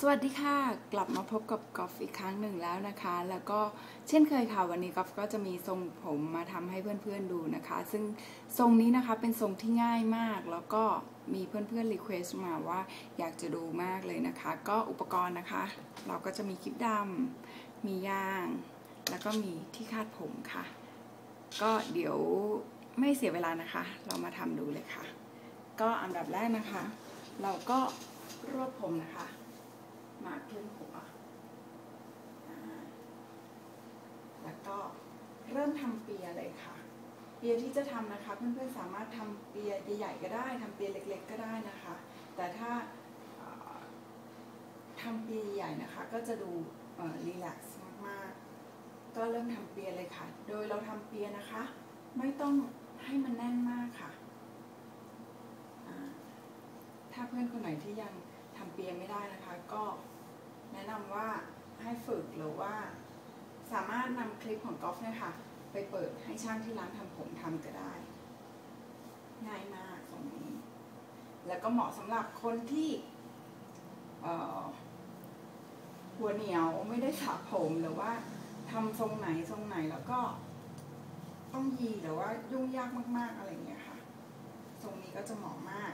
สวัสดีค่ะ กลับมาพบกับกอล์ฟอีกครั้งหนึ่งแล้วนะคะ แล้วก็เช่นเคยค่ะ วันนี้กอล์ฟก็จะมีทรงผมมาทำให้เพื่อนๆดูนะคะ ซึ่งทรงนี้นะคะเป็นทรงที่ง่ายมาก แล้วก็มีเพื่อนๆรีเควสต์มาว่าอยากจะดูมากเลยนะคะ ก็อุปกรณ์นะคะ เราก็จะมีคลิปดำมียาง แล้วก็มีที่คาดผมค่ะ ก็เดี๋ยวไม่เสียเวลานะคะ เรามาทำดูเลยค่ะ ก็อันดับแรกนะคะ เราก็รวบผมนะคะ มาขึ้นหัวแล้วก็เริ่มทำเปียเลยค่ะ เปียที่จะทำนะคะ เพื่อนๆสามารถทำเปียใหญ่ๆก็ได้ทำเปียเล็ก ๆ ก็ได้นะคะ แต่ถ้าทำเปียใหญ่นะคะ ก็จะดูรีแลกซ์มากๆ ก็เริ่มทำเปียเลยค่ะ โดยเราทำเปียนะคะ ไม่ต้องให้มันแน่นมากค่ะ ถ้าเพื่อนคนไหนที่ยัง ทำเปียไม่ได้นะคะ ก็แนะนำว่าให้ฝึกหรือว่า สามารถนำคลิปของกอล์ฟเนี่ยค่ะ ไปเปิดให้ช่างที่ร้านทำผมทำก็ได้ ง่ายมากตรงนี้ แล้วก็เหมาะสำหรับคนที่หัวเหนียวไม่ได้สระผมหรือว่าทำทรงไหนทรงไหนแล้วก็ต้องยีหรือว่ายุ่งยากมาก ๆ อะไรอย่างเงี้ยค่ะ ทรงนี้ก็จะเหมาะมาก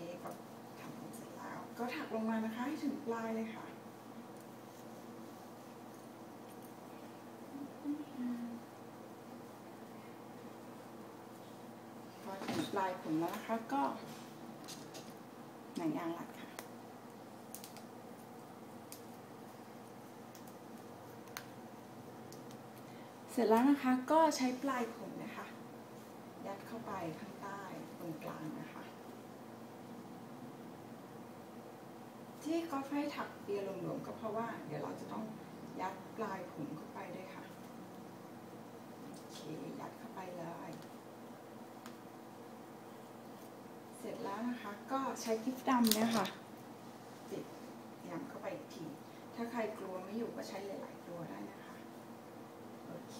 คก็ทำเสร็จแล้ว ก็ถักลงมานะคะให้ถึงปลายเลยค่ะพอถึงปลายผมแล้วนะคะก็หนังยางรัดค่ะเสร็จแล้วนะคะก็ใช้ปลายผมนะคะ ยัดเข้าไปข้างใต้ตรงกลางนะคะ ที่ ก็ให้ถักเปียหลวมๆก็เพราะว่า เดี๋ยวเราจะต้องยัดปลายผมเข้าไปด้วยค่ะโอเคยัดเข้าไปเลยเสร็จแล้วนะคะ ก็ใช้กิ๊บดำเนี่ยค่ะติดย้ำเข้าไปอีกที ถ้าใครกลัวไม่อยู่ก็ใช้หลายๆตัวได้นะคะ โอเค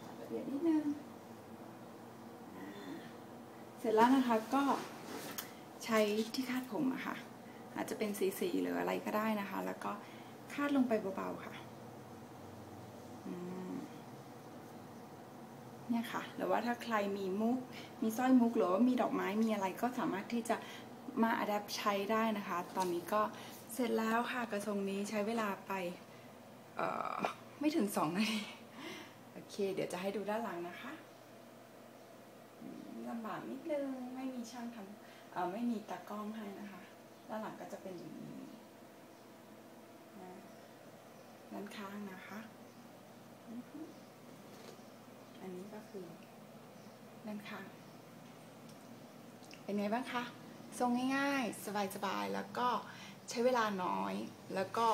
จัดระเบียบนิดนึงเสร็จแล้วนะคะก็ใช้ที่คาดผมอะค่ะ อาจจะเป็นสีๆหรืออะไรก็ได้นะคะ แล้วก็คาดลงไปเบาๆค่ะเนี่ยค่ะหรือว่าถ้าใครมีมุก มีสร้อยมุกหรือว่ามีดอกไม้มีอะไรก็สามารถที่จะมาอัดแอปใช้ได้นะคะ ตอนนี้ก็เสร็จแล้วค่ะกระทรงนี้ใช้เวลาไปไม่ถึงสองนาทีโอเค เดี๋ยวจะให้ดูด้านหลังนะคะลำบากนิดนึงไม่มีช่างทำไม่มีตากล้องให้นะคะ ด้านหลังก็จะเป็นอย่างนี้นะด้านข้างนะคะ อันนี้ก็คือด้านข้าง เป็นไงบ้างคะ ทรงง่ายๆ สบายๆ แล้วก็ใช้เวลาน้อย แล้วก็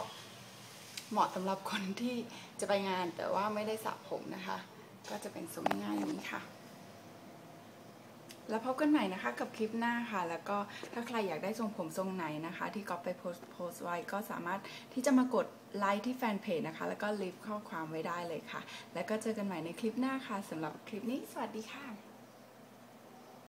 เหมาะสำหรับคนที่จะไปงานแต่ว่าไม่ได้สระผมนะคะ ก็จะเป็นทรงง่ายๆอย่างนี้ค่ะ แล้วพบกันใหม่นะคะกับคลิปหน้าค่ะ แล้วก็ถ้าใครอยากได้ทรงผมทรงไหนนะคะ ที่ก๊อฟไปโพสโพสไว้ก็สามารถที่จะมากดไลค์ที่แฟนเพจนะคะ แล้วก็ลีฟข้อความไว้ได้เลยค่ะ แล้วก็เจอกันใหม่ในคลิปหน้าค่ะสำหรับคลิปนี้ สวัสดีค่ะ